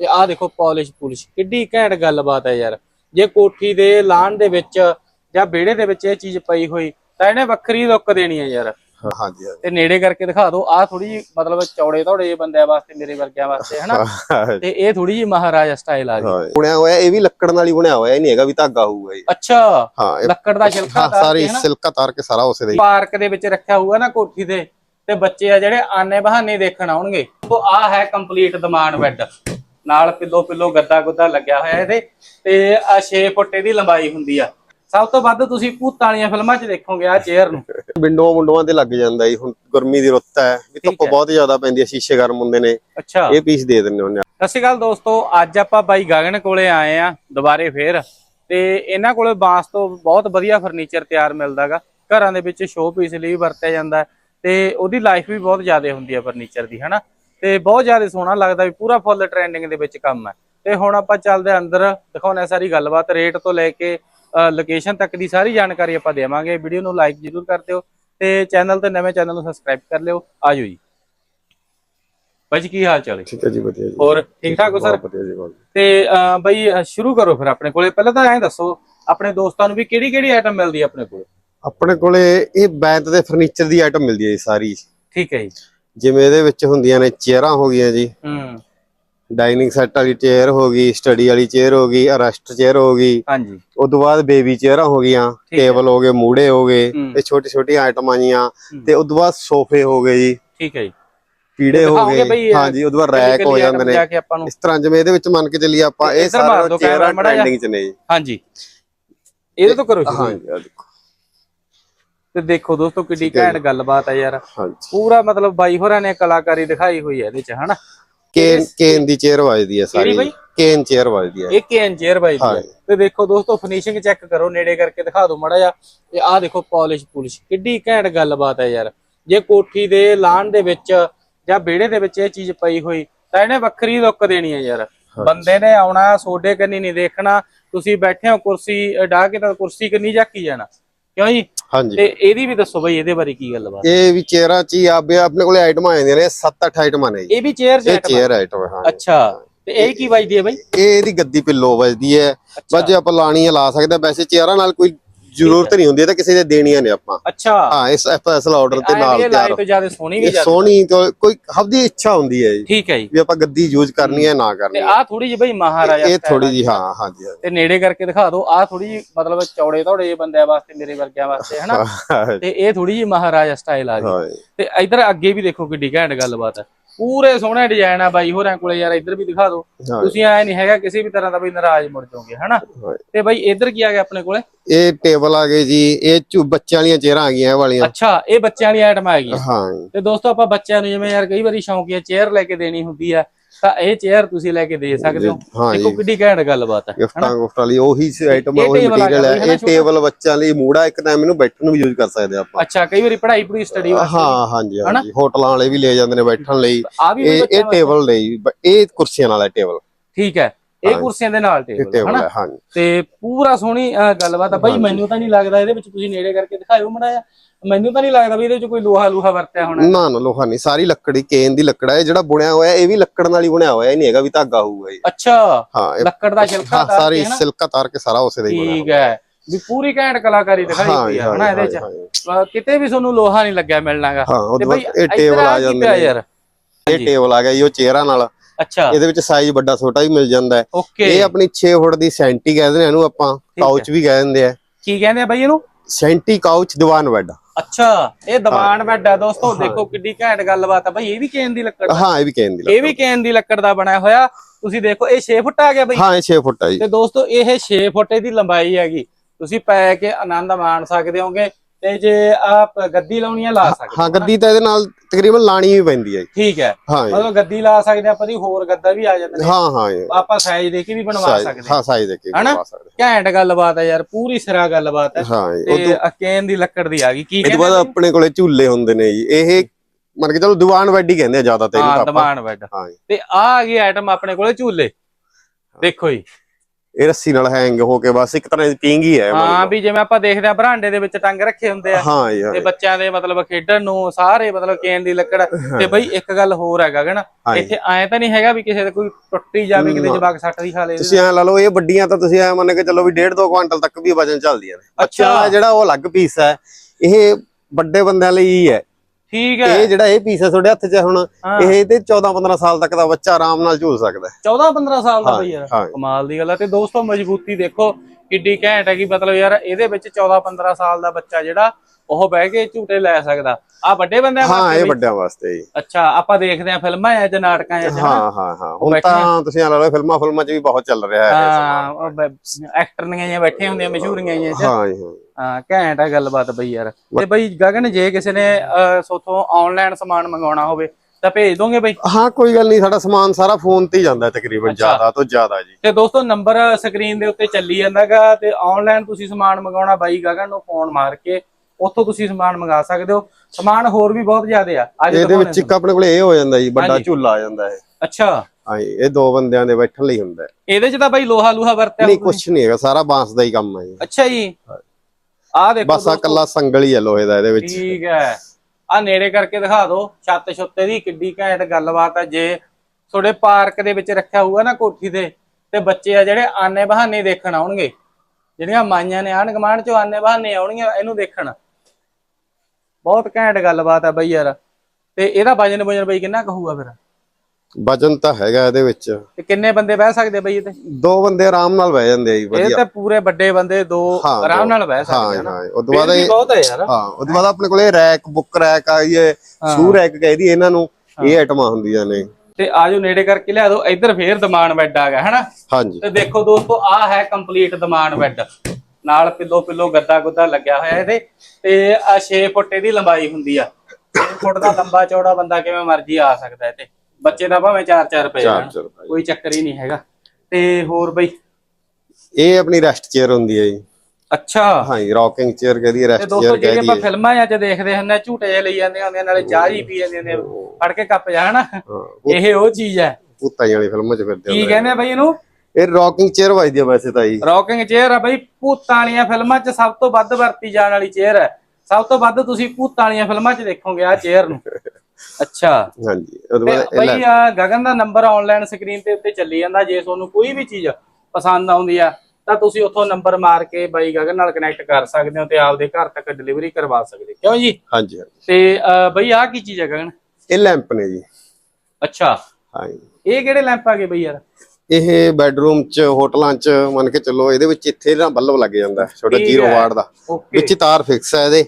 ਤੇ ਆਹ ਦੇਖੋ ਪਾਲਿਸ਼ ਪੁਲਿਸ਼ ਕਿੱਡੀ ਘੈਂਟ ਗੱਲਬਾਤ ਹੈ ਯਾਰ। ਜੇ ਕੋਠੀ ਦੇ ਲਾਣ ਦੇ ਵਿੱਚ ਜਾਂ ਵਿਹੜੇ ਦੇ ਵਿੱਚ ਇਹ ਚੀਜ਼ ਪਈ ਹੋਈ ਤਾਂ ਇਹਨੇ ਵੱਖਰੀ ਲੁੱਕ ਦੇਣੀ ਹੈ ਯਾਰ। ਹਾਂਜੀ ਤੇ ਨੇੜੇ ਕਰਕੇ ਦਿਖਾ ਦਿਓ ਆਹ ਥੋੜੀ ਜਿਹੀ ਮਤਲਬ ਚੌੜੇ ਜਿਹੇ ਬੰਦਿਆਂ ਵਾਸਤੇ ਮੇਰੇ ਵਰਗਿਆਂ ਵਾਸਤੇ ਹਨਾ ਤੇ ਇਹ ਥੋੜੀ ਜਿਹੀ ਮਹਾਰਾਜਾ ਸਟਾਈਲ ਆ ਗਈ। ਬਣਿਆ ਹੋਇਆ ਇਹ ਵੀ ਲੱਕੜ ਨਾਲ ਹੀ ਬਣਿਆ ਹੋਇਆ ਇਹ ਨਹੀਂ ਹੈਗਾ ਵੀ ਧਾਗਾ ਹੋਊਗਾ ਜੀ ਅੱਛਾ ਹਾਂ ਇਹ ਲੱਕੜ ਦਾ ਛਿਲਕਾ ਤਾਰ ਸਾਰੀ ਕੇ ਹਨਾ ਸਿਲਕਾ ਤਾਰ ਕੇ ਸਾਰਾ ਉਸੇ ਦਾ ਪਾਰਕ ਦੇ ਵਿੱਚ ਰੱਖਿਆ ਹੋਊਗਾ ਨਾ ਕੋਠੀ ਤੇ ਤੇ ਬੱਚੇ ਆ ਜਿਹੜੇ ਆਨੇ ਬਹਾਨੇ ਦੇਖਣ ਆਉਣਗੇ। ਉਹ ਆ ਹੈ ਕੰਪਲੀਟ ਦਮਾਨ ਬੈੱਡ ਨਾਲ ਪਿੱਲੋ ਪਿੱਲੋ ਗੱਦਾ ਗੁੱਦਾ ਲੱਗਿਆ ਹੋਇਆ ਇਹਦੇ ਤੇ ਆ 6 ਫੁੱਟ ਦੀ ਲੰਬਾਈ ਹੁੰਦੀ ਆ। ਸਭ ਤੋਂ ਵੱਧ ਤੁਸੀਂ ਭੂਤਾਂ ਵਾਲੀਆਂ ਫਿਲਮਾਂ 'ਚ ਦੇਖੋਗੇ ਆ ਚੇਅਰ ਨੂੰ। ਵਿੰਡੋ ਮੁੰਡੋਆਂ ਤੇ ਲੱਗ ਜਾਂਦਾ ਜੀ ਹੁਣ ਗਰਮੀ ਦੀ ਰੁੱਤ ਹੈ ਵੀ ਧੁੱਪ। ਬਹੁਤ ਜ਼ਿਆਦਾ ਪੈਂਦੀ ਹੈ ਸ਼ੀਸ਼ੇ ਗਰਮ ਹੁੰਦੇ ਨੇ। ਅੱਛਾ। ਇਹ ਪੀਸ ਦੇ ਦਿੰਦੇ ਹੁੰਦੇ ਆ। ਸਤਿ ਸ਼੍ਰੀ ਅਕਾਲ ਦੋਸਤੋ ਅੱਜ ਆਪਾਂ ਬਾਈ ਗਗਨ ਕੋਲੇ ਆਏ ਆ ਦੁਬਾਰੇ ਫੇਰ। ਤੇ ਇਹਨਾਂ ਕੋਲੇ ਬਾਂਸ ਤੋਂ ਬਹੁਤ ਵਧੀਆ ਫਰਨੀਚਰ ਤਿਆਰ ਮਿਲਦਾਗਾ। ਘਰਾਂ ਦੇ ਵਿੱਚ ਸ਼ੋਅ ਪੀਸ ਲਈ ਵੀ ਵਰਤਿਆ ਜਾਂਦਾ ਤੇ ਉਹਦੀ ਲਾਈਫ ਵੀ ਬਹੁਤ ਜ਼ਿਆਦਾ ਹੁੰਦੀ ਹੈ ਫਰਨੀਚਰ ਦੀ ਹਨਾ? ਤੇ ਬਹੁਤ ਜ਼ਿਆਦਾ ਸੋਹਣਾ ਲੱਗਦਾ ਵੀ ਪੂਰਾ ਫੁੱਲ ਟ੍ਰੈਂਡਿੰਗ ਦੇ ਵਿੱਚ ਕੰਮ ਹੈ। ਤੇ ਹੁਣ ਆਪਾਂ ਚੱਲਦੇ ਅੰਦਰ ਦਿਖਾਉਣਾ ਸਾਰੀ ਗੱਲਬਾਤ ਰੇਟ ਤੋਂ ਲੈ ਕੇ ਲੋਕੇਸ਼ਨ ਤੱਕ ਦੀ ਸਾਰੀ ਜਾਣਕਾਰੀ ਆਪਾਂ ਦੇਵਾਂਗੇ। ਵੀਡੀਓ ਨੂੰ ਲਾਈਕ ਜ਼ਰੂਰ ਕਰ ਦਿਓ ਤੇ ਚੈਨਲ ਤੇ ਨਵੇਂ ਚੈਨਲ ਨੂੰ ਸਬਸਕ੍ਰਾਈਬ ਕਰ ਲਿਓ। ਆਜੋ ਜੀ। ਬਾਈ ਜੀ ਕੀ ਹਾਲ ਚਾਲ ਹੈ? ਠੀਕ ਹੈ ਜੀ ਵਧੀਆ ਜੀ। ਹੋਰ ਠੀਕ ਠਾਕ ਹੋ ਸਰ? ਵਧੀਆ ਜੀ ਬਹੁਤ ਤੇ ਬਈ ਸ਼ੁਰੂ ਕਰੋ ਫਿਰ ਆਪਣੇ ਕੋਲੇ। ਪਹਿਲਾਂ ਤਾਂ ਐਂ ਦੱਸੋ ਆਪਣੇ ਦੋਸਤਾਂ ਨੂੰ ਵੀ ਕਿਹੜੀ ਕਿਹੜੀ ਆਈਟਮ ਮਿਲਦੀ ਹੈ ਆਪਣੇ ਕੋਲੇ? ਆਪਣੇ ਕੋਲੇ ਇਹ ਬੈਂਤ ਦੇ ਫਰਨੀਚਰ ਦੀ ਆਈਟਮ ਮਿਲਦੀ ਹੈ ਜੀ ਸਾਰੀ। ਠੀਕ ਹੈ ਜੀ। ਜਿਵੇਂ ਇਹਦੇ ਵਿੱਚ ਹੁੰਦੀਆਂ ਨੇ ਚੇਅਰਾਂ ਹੋ ਗਈਆਂ ਜੀ। ਹੂੰ। ਡਾਈਨਿੰਗ ਸੈੱਟ ਵਾਲੀ ਚੇਅਰ ਹੋ ਗਈ ਸਟੱਡੀ ਵਾਲੀ ਚੇਅਰ ਹੋ ਗਈ ਅਰੈਸਟ ਚੇਅਰ ਹੋ ਗਈ। ਹਾਂਜੀ। ਉਸ ਤੋਂ ਬਾਅਦ ਬੇਬੀ ਚੇਅਰਾਂ ਹੋ ਗਈਆਂ। ਟੇਬਲ ਹੋ ਗਏ ਮੂੜੇ ਹੋ ਗਏ। ਇਹ ਛੋਟੀ ਛੋਟੀਆਂ ਆਈਟਮਾਂ ਜੀਆਂ। ਤੇ ਉਸ ਤੋਂ ਬਾਅਦ ਸੋਫੇ ਹੋ ਗਏ ਜੀ। ਠੀਕ ਹੈ ਜੀ। ਪੀੜੇ ਹੋ ਗਏ। ਹਾਂਜੀ ਉਸ ਤੋਂ ਬਾਅਦ ਰੈਕ ਹੋ ਜਾਂਦੇ ਨੇ। ਇਸ ਤਰ੍ਹਾਂ ਜਿਵੇਂ ਇਹਦੇ ਵਿੱਚ ਮੰਨ ਕੇ ਚੱਲੀਏ ਆਪਾਂ ਇਹ ਸਾਰਾ ਚੇਅਰਾਂ। ਟ੍ਰੈਂਡਿੰਗ ਚ ਨੇ ਜੀ। ਹਾਂਜੀ। ਇਹਦੇ ਤੋਂ ਕਰੋ ਸ਼ੁਰੂ। ਹਾਂਜੀ ਆਹ ਦੇਖੋ। ਤੇ ਦੇਖੋ ਦੋਸਤੋ ਕਿੱਡੀ ਘੈਂਟ ਗੱਲਬਾਤ ਹੈ ਯਾਰ। ਪੂਰਾ ਮਤਲਬ ਬਾਈ ਹੋਰਾਂ ਨੇ ਕਲਾਕਾਰੀ ਦਿਖਾਈ ਹੋਈ ਹੈ ਇਹਦੇ ਚ ਹਨਾ? ਕੇਨ ਕੇਨ ਦੀ ਚੇਅਰ ਵੱਜਦੀ ਹੈ ਸਾਰੀ? ਕੇਨ ਚੇਅਰ ਵੱਜਦੀ ਹੈ ਇਹ ਕੇਨ ਚੇਅਰ ਬਾਈ ਦੀ ਹੈ। ਤੇ ਦੇਖੋ ਦੋਸਤੋ ਫਿਨਿਸ਼ਿੰਗ ਚੈੱਕ ਕਰੋ ਨੇੜੇ ਕਰਕੇ ਦਿਖਾ ਦਿਓ ਮੜਾ ਜਾ ਤੇ ਆਹ ਦੇਖੋ ਪਾਲਿਸ਼ ਪੁਲਿਸ਼ ਕਿੱਡੀ ਘੈਂਟ ਗੱਲਬਾਤ ਹੈ ਯਾਰ। ਜੇ ਕੋਠੀ ਦੇ ਲਾਣ ਦੇ ਵਿੱਚ ਜਾਂ ਵਿਹੜੇ ਦੇ ਵਿੱਚ ਇਹ ਚੀਜ਼ ਪਈ ਹੋਈ ਤਾਂ ਇਹਨੇ ਵੱਖਰੀ ਲੁੱਕ ਦੇਣੀ ਹੈ ਯਾਰ। ਬੰਦੇ ਨੇ ਆਉਣਾ ਸੋਡੇ ਕੰਨੀ ਨਹੀਂ ਦੇਖਣਾ ਤੁਸੀਂ ਬੈਠੇ ਹੋ ਕੁਰਸੀ ਢਾ ਕੇ ਤਾਂ ਕੁਰਸੀ ਕੰਨੀ ਝਾਕੀ ਜਾਣਾ। ਕਿਉਂ ਜੀ? ਹਾਂਜੀ। ਤੇ ਇਹਦੀ ਵੀ ਦੱਸੋ ਬਈ ਇਹਦੇ ਬਾਰੇ ਕੀ ਗੱਲਬਾਤ ਇਹ ਵੀ ਚੇਅਰਾਂ ਚ ਹੀ ਆਪੇ ਆਪਣੇ ਕੋਲੇ ਆਈਟਮਾਂ ਆਉਂਦੀਆਂ ਨੇ 7-8 ਆਈਟਮਾਂ ਨੇ ਇਹ ਵੀ ਚੇਅਰ ਇਹ ਚੇਅਰ ਆਈਟਮ ਹੈ। ਅੱਛਾ ਤੇ ਇਹ ਕੀ ਵੱਜਦੀ ਹੈ ਬਈ? ਇਹ ਇਹਦੀ ਗੱਦੀ ਪਿੱਲੋ ਵੱਜਦੀ ਹੈ। ਬਸ ਜੇ ਆਪਾਂ ਲਾਣੀ ਹੈ ਲਾ ਸਕਦੇ। ਵੈਸੇ ਚੇਅਰਾਂ ਨਾਲ ਕੋਈ ਜ਼ਰੂਰਤ ਨਹੀਂ ਹੁੰਦੀ ਇਹ ਤਾਂ ਕਿਸੇ ਦੇ ਦੇਣੀਆਂ ਨੇ ਆਪਾਂ। ਅੱਛਾ। ਹਾਂ ਇਸ ਸਪੈਸ਼ਲ ਆਰਡਰ ਤੇ ਨਾਲ ਤਿਆਰ ਲਾਈਟ ਜ਼ਿਆਦਾ ਸੋਹਣੀ ਵੀ ਜ਼ਿਆਦਾ ਸੋਹਣੀ ਤੋਂ ਕੋਈ ਹਬਦੀ ਇੱਛਾ ਹੁੰਦੀ ਹੈ ਜੀ। ਠੀਕ ਹੈ ਜੀ। ਵੀ ਆਪਾਂ ਗੱਦੀ ਯੂਜ਼ ਕਰਨੀ ਹੈ ਨਾ ਕਰਨੀ ਤੇ ਹੈ। ਆਹ ਥੋੜੀ ਜਿਹੀ ਬਈ ਮਹਾਰਾਜਾ ਇਹ ਥੋੜੀ ਜੀ ਹਾਂ ਹਾਂਜੀ ਤੇ ਨੇੜੇ ਕਰਕੇ ਦਿਖਾ ਦਿਓ ਆਹ ਥੋੜੀ ਜਿਹੀ ਮਤਲਬ ਚੌੜੇ ਜਿਹੇ ਬੰਦਿਆਂ ਵਾਸਤੇ ਮੇਰੇ ਵਰਗਿਆਂ ਵਾਸਤੇ ਹਨਾ? ਹਾਂ ਤੇ ਇਹ ਥੋੜੀ ਜਿਹੀ ਮਹਾਰਾਜਾ ਸਟਾਈਲ ਆ ਗਈ। ਹਾਂ ਤੇ ਇਧਰ ਅੱਗੇ ਵੀ ਦੇਖੋ ਕਿੱਡੀ ਘੈਂਟ ਗੱਲਬਾਤ ਹੈ। ਪੂਰੇ ਸੋਹਣੇ ਡਿਜ਼ਾਈਨ ਆ ਬਾਈ ਹੋਰਾਂ ਕੋਲੇ ਯਾਰ ਇੱਧਰ ਵੀ ਦਿਖਾ ਦਿਓ ਹਾਂ। ਤੁਸੀਂ ਐ ਨਹੀਂ ਹੈਗਾ ਕਿਸੇ ਵੀ ਤਰ੍ਹਾਂ ਦਾ ਬਈ ਨਾਰਾਜ਼ ਮੁੜ ਜਾਓਗੇ ਹਨਾ। ਤੇ ਬਾਈ ਇੱਧਰ ਕੀ ਆ ਗਿਆ ਆਪਣੇ ਕੋਲੇ? ਇਹ ਟੇਬਲ ਆ ਗਏ ਜੀ ਇਹ ਝੂ ਬੱਚਿਆਂ ਵਾਲੀਆਂ ਚੇਅਰਾਂ ਆ ਗਈਆਂ ਇਹ ਵਾਲੀਆਂ। ਅੱਛਾ ਇਹ ਬੱਚਿਆਂ ਵਾਲੀ ਆਈਟਮ ਆ ਗਈ ਹਾਂ। ਤੇ ਦੋਸਤੋ ਆਪਾਂ ਬੱਚਿਆਂ ਨੂੰ ਜਿਵੇਂ ਯਾਰ ਕਈ ਵਾਰੀ ਸ਼ੌਂਕੀਆ ਚੇਅਰ ਲੈ ਕੇ ਦੇਣੀ ਹੁੰਦੀ ਆ ਤਾਂ ਇਹ ਚੇਅਰ ਤੁਸੀਂ ਲੈ ਕੇ ਦੇ ਸਕਦੇ ਹੋ। ਹਾਂ ਦੇਖੋ ਕਿੱਡੀ ਘੈਂਟ ਗੱਲਬਾਤ ਹੈ ਗਿਫਟਾਂ ਗੁਫਟ ਵਾਲੀ ਉਹੀ ਆਈਟਮ ਇਹ ਉਹੀ ਮਟੀਰੀਅਲ ਹੈ। ਇਹ? ਟੇਬਲ ਬੱਚਿਆਂ ਲਈ ਮੂੜਾ ਇੱਕ ਟਾਈਮ ਇਹਨੂੰ ਬੈਠਣ ਨੂੰ ਵੀ ਯੂਜ਼ ਕਰ ਸਕਦੇ ਆਪਾਂ। ਅੱਛਾ ਕਈ ਵਾਰੀ ਪੜ੍ਹਾਈ ਪੜੂਈ ਸਟੱਡੀ ਵਾਸਤੇ ਹਾਂ ਹਾਂਜੀ ਹਾਂਜੀ। ਹੋਟਲਾਂ ਵਾਲੇ ਵੀ ਲੈ ਜਾਂਦੇ ਨੇ ਬੈਠਣ ਲਈ। ਇਹ ਇਹ। ਟੇਬਲ ਲਈ ਇਹ ਕੁਰਸੀਆਂ ਵਾਲਾ ਟੇਬਲ ਠੀਕ ਹੈ। ਇਹ। ਕੁਰਸੀਆਂ ਦੇ ਨਾਲ ਇਹ ਟੇਬਲ ਹਨਾ? ਹੈ ਹਾਂਜੀ। ਤੇ ਪੂਰਾ ਸੋਹਣੀ ਗੱਲਬਾਤ ਆ। ਬਾਈ ਮੈਨੂੰ ਤਾਂ ਨਹੀਂ ਲੱਗਦਾ ਇਹਦੇ ਵਿੱਚ ਤੁਸੀਂ ਨੇੜੇ ਕਰਕੇ ਦਿਖਾਇਓ ਮੜਾ ਮੈਨੂੰ ਤਾਂ ਨਹੀਂ ਲੱਗਦਾ ਵੀ ਇਹਦੇ ਵਿੱਚ ਕੋਈ ਲੋਹਾ ਲੂਹਾ ਵਰਤਿਆ ਹੋਣਾ। ਨਾ ਨਾ ਲੋਹਾ ਨਹੀਂ। ਸਾਰੀ ਲੱਕੜੀ ਕੇਨ ਦੀ ਲੱਕੜ ਹੈ ਜਿਹੜਾ ਬੁਣਿਆ ਹੋਇਆ ਇਹ ਵੀ ਲੱਕੜ ਨਾਲ ਹੀ ਬਣਿਆ ਹੋਇਆ। ਇਹ ਨਹੀਂ ਹੈਗਾ ਵੀ ਧਾਗਾ ਹੋਊਗਾ ਜੀ ਅੱਛਾ। ਹਾਂ ਇਹ ਲੱਕੜ ਦਾ ਛਿਲਕਾ ਤਾਰ ਸਾਰੀ ਕੇ ਹਨਾ? ਸਿਲਕਾ ਤਾਰ ਕੇ ਸਾਰਾ ਉਸੇ ਦਾ ਹੀ ਬਣਿਆ ਠੀਕ ਹੈ। ਵੀ ਪੂਰੀ ਘੈਂਟ ਕਲਾਕਾਰੀ ਦਿਖਾਈ ਹੋਈ ਹਾਂ ਹਨਾ ਇਹਦੇ ਚ। ਕਿਤੇ ਵੀ ਤੁਹਾਨੂੰ ਲੋਹਾ ਨਹੀਂ ਲੱਗਿਆ ਮਿਲਣਾਗਾ। ਤੇ ਬਈ ਇਹ ਟੇਬਲ ਆ ਜਾਂਦੇ ਯਾਰ? ਇਹ ਟੇਬਲ ਆ ਗਿਆ ਜੀ ਉਹ ਚੇਅਰਾਂ ਨਾਲ। ਅੱਛਾ। ਇਹਦੇ ਵਿੱਚ ਸਾਈਜ਼ ਵੱਡਾ ਛੋਟਾ ਵੀ ਮਿਲ ਜਾਂਦਾ ਹੈ। ਇਹ ਆਪਣੀ 6 ਫੁੱਟ ਦੀ ਸੈਂਟੀ ਕਹਿੰਦੇ ਨੇ ਇਹਨੂੰ ਆਪਾਂ ਹੈ। ਕਾਊਚ ਵੀ ਕਹਿ ਦਿੰਦੇ ਆ। ਕੀ ਕਹਿੰਦੇ ਆ ਬਾਈ ਇਹਨੂੰ? ਸੈਂਟੀ ਕਾਊਚ ਦੀਵਾਨ ਬੈੱਡ ਅੱਛਾ ਇਹ ਦੀਵਾਨ ਬੈੱਡ ਆ ਦੋਸਤੋ ਦੇਖੋ ਕਿੱਡੀ ਘੈਂਟ ਗੱਲਬਾਤ ਆ ਬਾਈ ਇਹ ਵੀ ਕੇਨ ਦੀ ਲੱਕੜ ਦਾ ਹਾਂ ਇਹ ਵੀ ਕਹਿੰਦੀ ਲੱਕੜ ਇਹ ਵੀ ਕੇਨ ਦੀ ਲੱਕੜ ਦਾ ਬਣਿਆ ਹੋਇਆ। ਤੁਸੀਂ ਦੇਖੋ ਇਹ 6 ਫੁੱਟ ਆ ਗਿਆ ਬਾਈ। ਹਾਂ ਇਹ 6 ਫੁੱਟ ਆ ਜੀ। ਤੇ ਦੋਸਤੋ ਇਹ 6 ਫੁੱਟ ਦੀ ਲੰਬਾਈ ਹੈਗੀ। ਤੁਸੀਂ ਪੈ ਕੇ ਆਨੰਦ ਮਾਣ ਸਕਦੇ ਹੋਗੇ। ਤੇ ਜੇ ਆਪ ਗੱਦੀ ਲਾਉਣੀ ਆ ਲਾ ਸਕਦੇ ਹਾਂ ਗੱਦੀ ਤਾਂ ਇਹਦੇ ਨਾਲ ਤਕਰੀਬਨ ਲਾਣੀ ਵੀ ਪੈਂਦੀ ਹੈ। ਠੀਕ ਹੈ। ਮਤਲਬ ਗੱਦੀ ਲਾ ਸਕਦੇ ਆਪਾਂ ਦੀ ਹੋਰ ਗੱਦਾ ਵੀ ਆ ਜਾਂਦੇ ਨੇ ਹਾਂ ਹਾਂ ਆਪਾਂ ਸਾਈਜ਼ ਦੇ ਕੇ ਵੀ ਬਣਵਾ ਸਕਦੇ ਹਾਂ ਸਾਈਜ਼ ਦੇ ਕੇ? ਬਣਵਾ ਸਕਦੇ ਘੈਂਟ ਗੱਲਬਾਤ ਹੈ ਯਾਰ ਪੂਰੀ ਸਿਰਾ ਗੱਲਬਾਤ ਹੈ ਹਾਂ ਤੇ ਅਕੇਨ ਦੀ ਲੱਕੜ ਦੀ ਆ ਗਈ। ਕੀ ਇਹ ਤੋਂ ਕਹਿੰਦੇ ਬਾਅਦ ਆਪਣੇ ਕੋਲੇ ਝੂਲੇ ਹੁੰਦੇ ਨੇ ਜੀ। ਇਹ ਮੰਨ ਕੇ ਚਲੋ ਦੀਵਾਨ ਹੀ ਕਹਿੰਦੇ ਆ ਜ਼ਿਆਦਾ ਤੇ ਇਹਨੂੰ ਆਪਾਂ ਹਾਂ ਜੀ। ਤੇ ਆ ਆ ਗਈ ਆਈਟਮ ਆਪਣੇ ਕੋਲੇ ਝੂਲੇ। ਦੇਖੋ ਜੀ। ਇਹ ਰੱਸੀ ਨਾਲ ਹੈਂਗ ਹੋ ਕੇ ਬਸ ਇੱਕ ਤਰ੍ਹਾਂ ਦੀ ਪੀਂਗ ਹੀ ਹੈ ਹਾਂ ਵੀ ਜਿਵੇਂ ਆਪਾਂ ਦੇਖਦੇ ਆ ਬਰਾਂਡੇ ਦੇ ਵਿੱਚ ਟੰਗ ਰੱਖੇ ਹੁੰਦੇ ਆ। ਹਾਂ ਯਾਰ ਤੇ ਬੱਚਿਆਂ ਦੇ ਮਤਲਬ ਖੇਡਣ ਨੂੰ ਸਾਰੇ ਮਤਲਬ ਕੇਨ ਦੀ ਲੱਕੜ। ਤੇ ਬਈ ਇੱਕ ਗੱਲ ਹੋਰ ਹੈ ਗਗਨ ਹਾਂਜੀ। ਇੱਥੇ ਐ ਤਾਂ ਨਹੀਂ ਹੈਗਾ ਵੀ ਕਿਸੇ ਦੇ ਕੋਈ ਟੁੱਟੀ ਜਾਵੇ ਕਿਤੇ ਜਵਾਕ ਸੱਟ ਦੀ ਖਾ ਲੇ। ਤੁਸੀਂ ਐ ਲਾ ਲਓ ਇਹ ਵੱਡੀਆਂ ਤਾਂ ਤੁਸੀਂ ਐ ਮੰਨ ਕੇ ਚੱਲੋ ਵੀ 1.5 2 ਕੁਆਂਟਲ ਤੱਕ ਵੀ ਵਜਨ ਚੱਲਦੀਆਂ ਨੇ। ਬੱਚਿਆਂ ਦਾ ਜਿਹੜਾ ਉਹ ਅਲੱਗ ਪੀਸ ਹੈ ਇਹ ਵੱਡੇ ਬੰਦਿਆਂ ਲਈ ਹੀ ਹੈ। ਠੀਕ ਹੈ। ਇਹ ਜਿਹੜਾ ਇਹ ਪੀਸ ਹੈ ਤੁਹਾਡੇ ਹੱਥ 'ਚ ਹੁਣ। ਇਹ ਤੇ 14 15 ਸਾਲ ਤੱਕ ਦਾ ਬੱਚਾ ਆਰਾਮ ਨਾਲ ਝੂਲ ਸਕਦਾ ਹੈ। 14 15 ਸਾਲ ਦਾ ਬਈ ਯਾਰ ਕਮਾਲ ਦੀ ਗੱਲ ਹੈ। ਤੇ ਦੋਸਤੋ ਮਜ਼ਬੂਤੀ ਦੇਖੋ ਕਿੱਡੀ ਘੈਂਟ ਹੈ ਕਿ ਮਤਲਬ ਯਾਰ ਇਹਦੇ ਵਿੱਚ 14 15 ਸਾਲ ਦਾ ਬੱਚਾ ਜਿਹੜਾ ਉਹ ਬਹਿ ਕੇ ਝੂਟੇ ਲੈ ਸਕਦਾ। ਆ ਵੱਡੇ ਬੰਦਿਆਂ ਹਾਂ ਇਹ? ਬੰਦਿਆਂ ਵਾਸਤੇ ਜੀ। ਅੱਛਾ ਆਪਾਂ ਦੇਖਦੇ ਆ ਫਿਲਮਾਂ ਐ ਜਾਂ ਨਾਟਕਾਂ ਐ ਹਾਂ ਹਾਂ। ਹਾਂ ਹੁਣ ਤਾਂ ਤੁਸੀਂ ਐ ਲਾ ਲਓ ਫਿਲਮਾਂ ਫਿਲਮਾਂ 'ਚ ਵੀ ਬਹੁਤ ਚੱਲ ਰਿਹਾ ਹੈ। ਹਾਂ ਐਕਟਰਨੀਆਂ ਜਾਂ ਬੈਠੀਆਂ ਹੁੰਦੀਆਂ ਮਸ਼ਹੂਰੀਆਂ ਜਾਂ ਹਾਂ ਹਾਂ। ਹਾਂ ਘੈਂਟ ਹੈ ਗੱਲਬਾਤ ਬਈ ਯਾਰ। ਤੇ ਬਈ ਗਗਨ ਜੇ ਕਿਸੇ ਨੇ ਸੋਥੋਂ ਆਨਲਾਈਨ ਸਮਾਨ ਮੰਗਾਉਣਾ ਹੋਵੇ ਤਾਂ ਭੇਜ ਦੋਗੇ ਬਈ? ਹਾਂ ਕੋਈ ਗੱਲ ਨਹੀਂ ਸਾਡਾ ਸਮਾਨ ਸਾਰਾ ਫੋਨ ਤੇ ਹੀ ਜਾਂਦਾ ਤਕਰੀਬਨ ਜ਼ਿਆਦਾ ਤੋਂ ਜ਼ਿਆਦਾ ਜੀ। ਤੇ ਦੋਸਤੋ ਨੰਬਰ ਸਕਰੀਨ ਦੇ ਉੱਤੇ ਚੱਲੀ ਜਾਂਦਾਗਾ ਤੇ ਆਨਲਾਈਨ ਤੁਸੀਂ ਸਮਾਨ ਮੰਗਾਉਣਾ ਬਾਈ ਗਗਨ ਨੂੰ ਫੋਨ ਮਾਰ ਕੇ ਉੱਥੋਂ ਤੁਸੀਂ ਸਮਾਨ ਮੰਗਾ ਸਕਦੇ ਹੋ। ਸਮਾਨ ਹੋਰ ਵੀ ਬਹੁਤ ਜ਼ਿਆਦਾ ਆ। ਅੱਜ ਇਹਦੇ ਵਿੱਚ ਇੱਕ ਆਪਣੇ ਕੋਲ ਇਹ ਹੋ ਜਾਂਦਾ ਜੀ ਵੱਡਾ ਝੂਲਾ ਆ ਜਾਂਦਾ ਹੈ ਅੱਛਾ। ਹਾਂ ਇਹ ਦੋ ਬੰਦਿਆਂ ਦੇ ਬੈਠਣ ਲਈ ਹੁੰਦਾ ਇਹਦੇ ਚ ਤਾਂ ਬਾਈ ਲੋਹਾ ਲੂਹਾ ਵਰਤਿਆ ਨਹੀਂ ਕੁਝ ਨਹੀਂ ਹੈਗਾ ਸਾਰਾ ਬਾਂਸ ਦਾ ਹੀ ਕੰਮ ਹੈ ਜੀ। ਅੱਛਾ ਜੀ। ਆਹ ਦੇਖੋ ਬਸ ਆ ਕੱਲਾ ਸੰਗਲ ਹੀ ਹੈ ਲੋਹੇ ਦਾ ਇਹਦੇ ਵਿੱਚ। ਠੀਕ ਹੈ। ਆ ਨੇੜੇ ਕਰਕੇ ਦਿਖਾ ਦਿਓ ਛੱਤ ਛੁੱਤੇ ਦੀ ਕਿੱਡੀ ਘੈਂਟ ਗੱਲਬਾਤ ਹੈ। ਜੇ ਤੁਹਾਡੇ ਪਾਰਕ ਦੇ ਵਿੱਚ ਰੱਖਿਆ ਹੋਊਗਾ ਨਾ ਕੋਠੀ ਤੇ ਤੇ ਬੱਚੇ ਆ ਜਿਹੜੇ ਆਨੇ ਬਹਾਨੇ ਦੇਖਣ ਆਉਣਗੇ। ਜਿਹੜੀਆਂ ਮਾਈਆਂ ਨੇ ਆਣ ਗਮਾਂਡ ਚੋਂ ਆਨੇ ਬਹਾਨੇ ਆਉਣਗੀਆਂ ਇਹਨੂੰ ਦੇਖਣ। ਬਹੁਤ ਘੈਂਟ ਗੱਲਬਾਤ ਹੈ ਬਈ ਯਾਰ। ਤੇ ਇਹਦਾ ਵਜਨ ਵਜਨ ਬਈ ਕਿੰਨਾ ਕਹੂਗਾ ਫਿਰ? ਵਜਨ ਤਾਂ ਹੈਗਾ ਇਹਦੇ ਵਿੱਚ। ਤੇ ਕਿੰਨੇ ਬੰਦੇ ਬਹਿ ਸਕਦੇ ਬਈ ਇਹ ਤੇ? ਦੋ ਬੰਦੇ ਆਰਾਮ ਨਾਲ ਬਹਿ ਜਾਂਦੇ ਆ ਜੀ ਇਹ ਵਧੀਆ। ਤੇ ਪੂਰੇ ਵੱਡੇ ਬੰਦੇ ਦੋ ਹਾਂ, ਆਰਾਮ ਦੋ। ਨਾਲ ਬਹਿ ਹਾਂ ਸਕਦੇ ਹਾਂ ਜੀ। ਉਹ ਤੋਂ ਬਾਅਦ ਇਹ ਬਹੁਤ ਹੈ ਯਾਰ। ਹਾਂ ਉਹ ਤੋਂ ਬਾਅਦ ਆਪਣੇ ਕੋਲੇ ਰੈਕ ਬੁੱਕ ਰੈਕ ਆ ਇਹ ਸ਼ੂ ਰੈਕ ਕਹਿੰਦੀ ਇਹਨਾਂ ਨੂੰ ਇਹ ਆਈਟਮਾਂ ਹੁੰਦੀਆਂ ਨੇ। ਤੇ ਆਜੋ ਨੇੜੇ ਕਰਕੇ ਲਿਆ ਦਿਓ ਇੱਧਰ ਫੇਰ ਦਮਾਨ ਬੈੱਡ ਆ ਗਿਆ ਹਨਾ? ਹਾਂਜੀ। ਤੇ ਦੇਖੋ ਦੋਸਤੋ ਆ ਹੈ ਕੰਪਲੀਟ ਦਮਾਨ ਬੈੱਡ ਨਾਲ ਪਿੱਲੋ ਪਿੱਲੋ ਗੱਦਾ ਗੁੱਦਾ ਲੱਗਿਆ ਹੋਇਆ ਇਹਦੇ ਤੇ ਆ 6 ਫੁੱਟ ਇਹਦੀ ਲੰਬਾਈ ਹੁੰਦੀ ਆ। 6 ਫੁੱਟ ਦਾ ਲੰਬਾ ਚੌੜਾ ਬੰਦਾ ਕਿਵੇਂ ਮਰਜ਼ੀ ਆ ਸਕਦਾ ਇਹ ਤੇ ਬੱਚੇ ਦਾ ਭਾਵੇਂ 4-4 ਰੁਪਏ ਚਾਰ ਜਾਣ ਚਾਰ ਰੁਪਏ। ਕੋਈ ਚੱਕਰ ਹੀ ਨਹੀਂ ਹੈਗਾ। ਤੇ ਹੋਰ ਬਈ? ਇਹ ਆਪਣੀ ਰੈਸਟ ਚੇਅਰ ਹੁੰਦੀ ਹੈ ਜੀ। ਅੱਛਾ। ਹਾਂ ਜੀ ਰੌਕਿੰਗ ਚੇਅਰ ਕਹਦੀ ਤੇ ਰੈਸਟ ਦੋਸਤੋ ਚੇਅਰ ਜਿਹੜੀ ਕਹਦੀ ਆਪਾਂ ਫਿਲਮਾਂ ਜਾਂ ਚ ਦੇਖਦੇ ਹੁੰਦੇ ਆ ਝੂਟੇ ਜਿਹੇ ਲਈ ਜਾਂਦੇ ਹੁੰਦੇ ਆ, ਨਾਲੇ ਚਾਹ ਹੀ ਪੀ ਜਾਂਦੇ ਹੁੰਦੇ ਆ, ਫੜ ਕੇ ਕੱਪ ਜਾ ਹਨਾ? ਹਾਂ ਇਹ ਉਹ ਚੀਜ਼ ਹੈ ਭੂਤਾਂ ਵਾਲੀ ਫਿਲਮਾਂ 'ਚ ਫਿਰਦੇ ਕੀ ਹੁੰਦੇ ਕਹਿੰਦੇ ਆ ਬਈ ਇਹਨੂੰ? ਇਹ ਰੌਕਿੰਗ ਚੇਅਰ ਵੱਜਦੀ ਆ ਵੈਸੇ ਤਾਂ ਜੀ। ਰੌਕਿੰਗ ਚੇਅਰ ਆ ਬਈ ਭੂਤਾਂ ਵਾਲੀਆਂ ਫਿਲਮਾਂ 'ਚ ਸਭ ਤੋਂ ਵੱਧ ਵਰਤੀ ਜਾਣ ਵਾਲੀ ਚੇਅਰ ਹੈ ਸਭ ਤੋਂ ਵੱਧ ਤੁਸੀਂ ਭੂਤਾਂ ਵਾਲੀਆਂ ਫਿਲਮਾਂ 'ਚ ਦੇਖੋਗੇ ਆ ਚੇਅਰ ਨੂੰ। ਅੱਛਾ। ਹਾਂਜੀ ਉਹਦੇ ਬਾਅਦ ਬਈ ਆ ਗਗਨ ਦਾ ਨੰਬਰ ਆਨਲਾਈਨ ਸਕਰੀਨ ਤੇ ਉੱਤੇ ਚੱਲੀ ਜਾਂਦਾ ਜੇ ਤੁਹਾਨੂੰ ਕੋਈ ਵੀ ਚੀਜ਼ ਪਸੰਦ ਆਉਂਦੀ ਆ ਤਾਂ ਤੁਸੀਂ ਉੱਥੋਂ ਨੰਬਰ ਮਾਰ ਕੇ ਬਾਈ ਗਗਨ ਨਾਲ ਕਨੈਕਟ ਕਰ ਸਕਦੇ ਹੋ ਤੇ ਆਪਦੇ ਘਰ ਤੱਕ ਡਿਲੀਵਰੀ ਕਰਵਾ ਸਕਦੇ। ਕਿਉਂ ਜੀ? ਹਾਂਜੀ। ਤੇ ਬਈ ਆ ਕੀ ਚੀਜ਼ ਹੈ ਗਗਨ? ਇਹ ਲੈਂਪ ਨੇ ਜੀ। ਅੱਛਾ। ਹਾਂ ਇਹ ਕਿਹੜੇ ਲੈਂਪ ਆ ਗਏ ਬਈ ਯਾਰ? ਇਹ ਬੈੱਡਰੂਮ 'ਚ ਹੋਟਲਾਂ 'ਚ ਮੰਨ ਕੇ ਚੱਲੋ ਇਹਦੇ ਵਿੱਚ ਇੱਥੇ ਨਾ ਬੱਲਬ ਲੱਗ ਜਾਂਦਾ ਛੋਟਾ ਠੀਕ ਜ਼ੀਰੋ ਹੈ। ਵਾਟ ਦਾ। ਵਿੱਚ ਤਾਰ ਫਿਕਸ ਹੈ ਇਹਦੇ।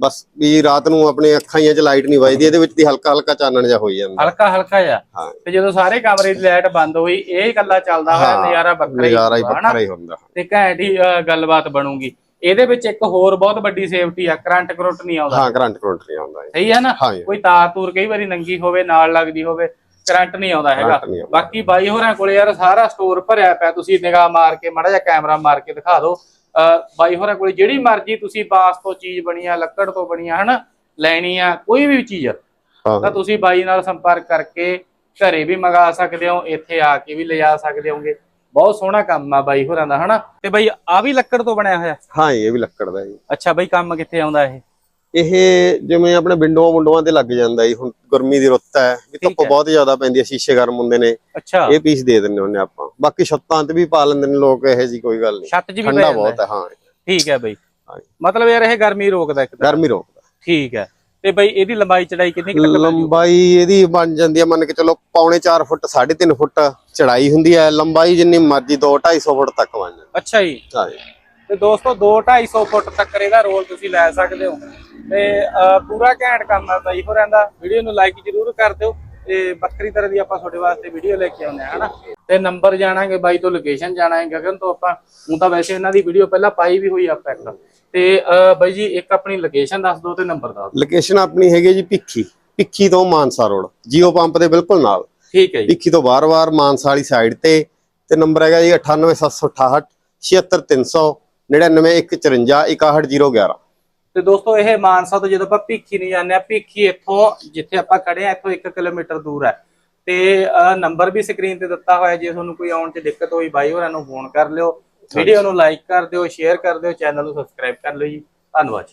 ਬਸ ਵੀ ਰਾਤ ਨੂੰ ਆਪਣੇ ਅੱਖਾਂ 'ਚ ਲਾਈਟ ਨਹੀਂ ਵੱਜਦੀ ਇਹਦੇ ਵਿੱਚ ਦੀ ਹਲਕਾ ਹਲਕਾ ਚਾਨਣ ਜਿਹਾ ਹੋਈ ਜਾਂਦਾ। ਹਲਕਾ ਹਲਕਾ ਹਾਂ। ਤੇ ਜਦੋਂ ਸਾਰੇ ਕਮਰੇ ਦੀ ਲਾਈਟ ਬੰਦ ਹੋਈ ਇਹ ਇਕੱਲਾ ਚੱਲਦਾ ਹੋਇਆ ਨਜ਼ਾਰਾ ਵੱਖਰਾ ਹੀ ਨਜ਼ਾਰਾ ਹੀ? ਵੱਖਰਾ ਹੀ ਹੁੰਦਾ। ਤੇ ਘੈਂਟ ਹੀ ਗੱਲਬਾਤ ਬਣੂਗੀ। ਇਹਦੇ ਵਿੱਚ ਇੱਕ ਹੋਰ ਬਹੁਤ ਵੱਡੀ ਸੇਫਟੀ ਆ ਕਰੰਟ ਕਰੰਟ ਨਹੀਂ ਆਉਂਦਾ। ਹਾਂ ਕਰੰਟ ਕਰੰਟ ਨਹੀਂ ਆਉਂਦਾ ਜੀ ਸਹੀ ਹੈ ਨਾ? ਜੀ। ਕੋਈ ਤਾਰ ਤੂਰ ਕਈ ਵਾਰੀ ਨੰਗੀ ਹੋਵੇ ਨਾਲ ਲੱਗਦੀ ਹੋਵੇ ਕਰੰਟ ਨਹੀਂ ਆਉਂਦਾ ਹੈਗਾ। ਕਰੰਟ ਨਹੀਂ ਆਉਂਦਾ। ਬਾਕੀ ਬਾਈ ਹੋਰਾਂ ਕੋਲੇ ਯਾਰ ਸਾਰਾ ਸਟੋਰ ਭਰਿਆ ਪਿਆ ਤੁਸੀਂ ਨਿਗਾਹ ਮਾਰ ਕੇ ਮਾੜਾ ਜਿਹਾ ਕੈਮਰਾ ਮਾਰ ਕੇ ਦਿਖਾ ਦਿਓ। ਬਾਈ ਹੋਰਾਂ ਕੋਲੇ ਜਿਹੜੀ ਮਰਜ਼ੀ ਤੁਸੀਂ ਬਾਸ ਤੋਂ ਚੀਜ਼ ਬਣੀ ਆ ਲੱਕੜ ਤੋਂ ਬਣੀ ਆ ਹਨਾ ਲੈਣੀ ਆ ਕੋਈ ਵੀ ਚੀਜ਼ ਤਾਂ ਹਾਂ। ਤੁਸੀਂ ਬਾਈ ਨਾਲ ਸੰਪਰਕ ਕਰਕੇ ਘਰੇ ਵੀ ਮੰਗਾ ਸਕਦੇ ਹੋ ਇੱਥੇ ਆ ਕੇ ਵੀ ਲਿਜਾ ਸਕਦੇ ਹੋਗੇ। ਬਹੁਤ ਸੋਹਣਾ ਕੰਮ ਆ ਬਾਈ ਹੋਰਾਂ ਦਾ ਹਨਾ। ਤੇ ਬਾਈ ਆ ਵੀ ਲੱਕੜ ਤੋਂ ਬਣਿਆ ਹੋਇਆ? ਹਾਂ ਇਹ ਵੀ ਲੱਕੜ ਦਾ ਜੀ। ਅੱਛਾ ਬਾਈ ਕੰਮ ਕਿੱਥੇ ਆਉਂਦਾ ਇਹ? ਇਹ ਜਿਵੇਂ ਆਪਣੇ ਵਿੰਡੋਆਂ ਮੁੰਡੋਆਂ ਤੇ ਲੱਗ ਜਾਂਦਾ ਜੀ ਹੁਣ ਗਰਮੀ ਦੀ ਰੁੱਤ ਹੈ ਵੀ ਧੁੱਪ। ਬਹੁਤ ਜ਼ਿਆਦਾ ਪੈਂਦੀ ਹੈ ਸ਼ੀਸ਼ੇ ਗਰਮ ਹੁੰਦੇ ਨੇ। ਅੱਛਾ। ਇਹ ਪੀਸ ਦੇ ਦਿੰਦੇ ਹੁੰਦੇ ਆਪਾਂ। ਬਾਕੀ ਛੱਤਾਂ ਤੇ ਵੀ ਪਾ ਲੈਂਦੇ ਨੇ ਲੋਕ ਇਹੋ ਜੀ ਕੋਈ ਗੱਲ ਨਹੀਂ। ਛੱਤ 'ਚ ਵੀ ਠੰਡਾ ਬਹੁਤ ਹੈ ਹਾਂ। ਠੀਕ ਹੈ ਬਾਈ। ਮਤਲਬ ਯਾਰ ਇਹ ਗਰਮੀ ਰੋਕਦਾ ਇੱਕ ਗਰਮੀ ਰੋਕਦਾ। ਠੀਕ ਹੈ। ਤੇ ਬਾਈ ਇਹਦੀ ਲੰਬਾਈ ਚੜਾਈ ਕਿੰਨੀ ਕੁ ਤੱਕ ਮਿਲ ਜੂ? ਲੰਬਾਈ ਇਹਦੀ ਬਣ ਜਾਂਦੀ ਹੈ ਮੰਨ ਕੇ ਚਲੋ ਪੌਣੇ 4 ਫੁੱਟ 3.5 ਫੁੱਟ ਚੜਾਈ ਹੁੰਦੀ ਹੈ। ਲੰਬਾਈ ਜਿੰਨੀ ਮਰਜ਼ੀ 2 250 ਫੁੱਟ ਤੱਕ ਬਣ ਜਾਂਦੀ ਅੱਛਾ ਜੀ। ਹੈ ਤੇ ਦੋਸਤੋ 2 250 ਫੁੱਟ ਤੱਕ ਇਹਦਾ ਰੋਲ ਤੁਸੀਂ ਲੈ ਸਕਦੇ ਹੋ। ਤੇ ਪੂਰਾ ਘੈਂਟ ਕੰਮ ਹੈ ਬਾਈ ਹੋਰਾਂ ਦਾ। ਵੀਡੀਓ ਨੂੰ ਲਾਈਕ ਜ਼ਰੂਰ ਕਰ ਦਿਓ ਤੇ ਵੱਖਰੀ ਤਰ੍ਹਾਂ ਦੀ ਆਪਾਂ ਤੁਹਾਡੇ ਵਾਸਤੇ ਵੀਡੀਓ ਲੈ ਕੇ ਆਉਂਦੇ ਹਾਂ ਹਨਾ? ਤੇ ਨੰਬਰ ਜਾਣਾਂਗੇ ਬਾਈ ਤੋਂ ਲੋਕੇਸ਼ਨ ਜਾਣਾਂਗੇ ਗਗਨ ਤੋਂ ਆਪਾਂ। ਹੁਣ ਤਾਂ ਵੈਸੇ ਇਹਨਾਂ ਦੀ ਵੀਡੀਓ ਪਹਿਲਾਂ ਪਾਈ ਵੀ ਹੋਈ ਆ ਆਪਾਂ ਇੱਕ। ਤੇ ਬਾਈ ਜੀ ਇੱਕ ਆਪਣੀ ਲੋਕੇਸ਼ਨ ਦੱਸ ਦਿਓ ਤੇ ਨੰਬਰ ਦੱਸ ਦਿਓ। ਲੋਕੇਸ਼ਨ ਆਪਣੀ ਹੈਗੀ ਜੀ ਭਿੱਖੀ। ਭਿੱਖੀ ਤੋਂ ਮਾਨਸਾ ਰੋਡ ਜੀਓ ਪੰਪ ਦੇ ਬਿਲਕੁਲ ਨਾਲ। ਠੀਕ ਹੈ ਜੀ। ਭਿੱਖੀ ਤੋਂ ਬਾਰ-ਬਾਰ ਮਾਨਸਾ ਵਾਲੀ ਸਾਈਡ ਤੇ। ਤੇ ਨੰਬਰ ਹੈਗਾ ਜੀ 98768 76300 99154 61011 ਤੇ ਦੋਸਤੋ ਇਹ ਮਾਨਸਾ ਤੋਂ ਜਦੋਂ ਆਪਾਂ ਭਿੱਖੀ ਨਹੀਂ ਜਾਂਦੇ ਆ ਭਿੱਖੀ ਇੱਥੋਂ ਜਿੱਥੇ ਆਪਾਂ ਖੜੇ ਆ ਇੱਥੋਂ 1 ਕਿਲੋਮੀਟਰ ਦੂਰ ਹੈ। ਤੇ ਨੰਬਰ ਵੀ ਸਕਰੀਨ ਤੇ ਦਿੱਤਾ ਹੋਇਆ ਜੇ ਤੁਹਾਨੂੰ ਕੋਈ ਆਉਣ 'ਚ ਦਿੱਕਤ ਹੋਈ ਬਾਈ ਹੋਰਾਂ ਨੂੰ ਫੋਨ ਕਰ ਲਿਓ। ਵੀਡੀਓ ਨੂੰ ਲਾਈਕ ਕਰ ਦਿਓ ਸ਼ੇਅਰ ਕਰ ਦਿਓ ਚੈਨਲ ਨੂੰ ਸਬਸਕ੍ਰਾਈਬ ਕਰ ਲਿਓ ਜੀ। ਧੰਨਵਾਦ